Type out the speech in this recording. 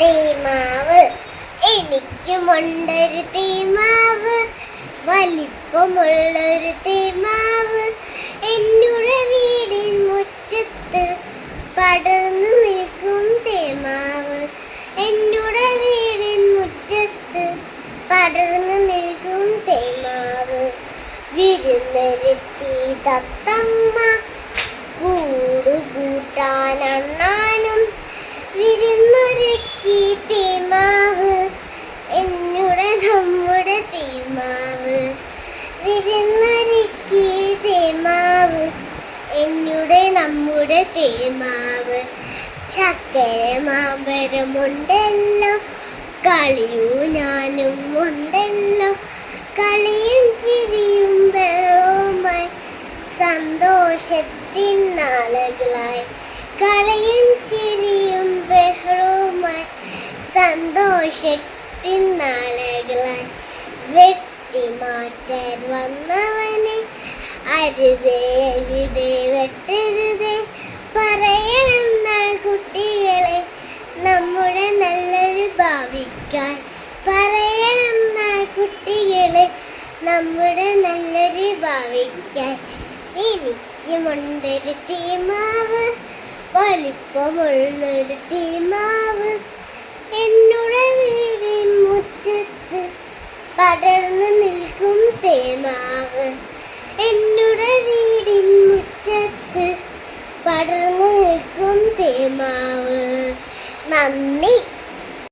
തീമാവ് എനിക്കുമുണ്ടൊരു തീമാവ് വലിപ്പമുള്ളൊരു തീമാവ് എന്നുടെ വീടിൻ മുറ്റത്ത് പടർന്നു നിൽക്കും തേമാവ് എന്നുടെ വീടിൻ മുറ്റത്ത് പടർന്നു നിൽക്കും തേമാവ് വിരുന്നരുത്തി തത്തമ്മ. കൂടുകൂട്ടാനണ്ണാനും വിരുന്നൊരുക്കി തീമാവ് എന്നുടെ നമ്മുടെ തീമാവ് വിരുന്നൊരുക്കി തീമാവ് എന്നുടെ നമ്മുടെ തേമാവ്. ചക്കര മാമ്പരമുണ്ടല്ലോ കളിയൂ ഞാനും ഉണ്ടല്ലോ. കളിയും ചിരിയും വെള്ളവുമായി സന്തോഷത്തിൻ നാളുകളായി. കളിയും ചിരിയും ബഹളവുമായി സന്തോഷത്തിൻ നാളുകളായി. വെട്ടിമാറ്റാൻ വന്നവനെ അരുതേ അരുതേ വെട്ടരുതേ പറയണം നാൾ കുട്ടികളെ നമ്മുടെ നല്ലൊരു ഭാവിക്കാൻ പറയണം നാൾ കുട്ടികളെ. നമ്മുടെ നല്ലൊരു ഭാവിക്കാൻ എനിക്കുമുണ്ടൊരു തീമാവ് വലിപ്പമുള്ളൊരു തീമാവ് എന്നുടെ വീടി മുറ്റത്ത് പടർന്നു നിൽക്കും തേമാവ്. എന്നുടെ വീടിൻ മുറ്റത്ത് പടർന്നു നിൽക്കും തേമാവ്. നന്ദി.